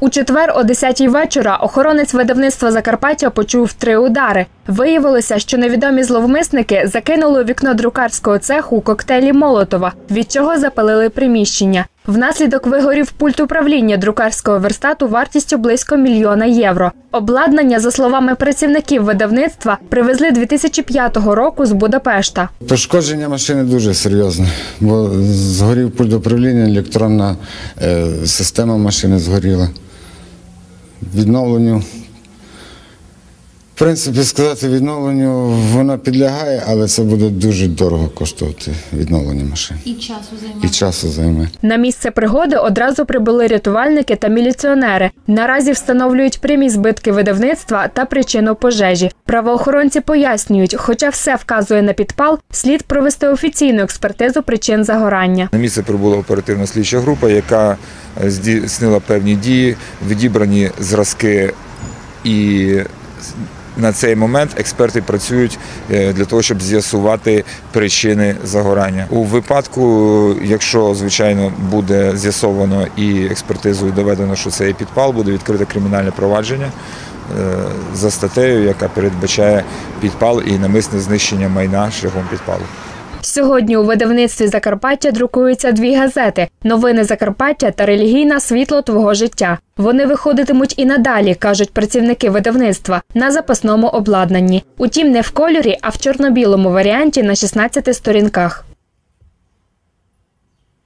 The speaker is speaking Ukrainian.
У четвер о 10-й вечора охоронець видавництва Закарпаття почув три удари. Виявилося, що невідомі зловмисники закинули у вікно друкарського цеху коктейлі Молотова, від чого запалили приміщення. Внаслідок вигорів пульт управління друкарського верстату вартістю близько мільйона євро. Обладнання, за словами працівників видавництва, привезли 2005 року з Будапешта. Пошкодження машини дуже серйозне, бо згорів пульт управління, електронна е, система машини згоріла. Відновленню. В принципі, сказати відновленню вона підлягає, але це буде дуже дорого коштувати відновлення машини. І часу І часу займе. На місце пригоди одразу прибули рятувальники та міліціонери. Наразі встановлюють прямі збитки видавництва та причину пожежі. Правоохоронці пояснюють, хоча все вказує на підпал, слід провести офіційну експертизу причин загорання. На місце прибула оперативна слідча група, яка е, здійснила певні дії, відібрані зразки і на цей момент експерти працюють е, для того, щоб з'ясувати причини загорання. У випадку, якщо звичайно буде з'ясовано і експертизою доведено, що це є підпал, буде відкрите кримінальне провадження е, за статтею, яка передбачає підпал і намисне знищення майна шляхом підпалу. Сьогодні у видавництві Закарпаття друкуються дві газети: новини Закарпаття та релігійна світло твого життя. Вони виходитимуть і надалі, кажуть працівники видавництва, на запасному обладнанні. Утім, не в кольорі, а в чорно-білому варіанті на 16 сторінках.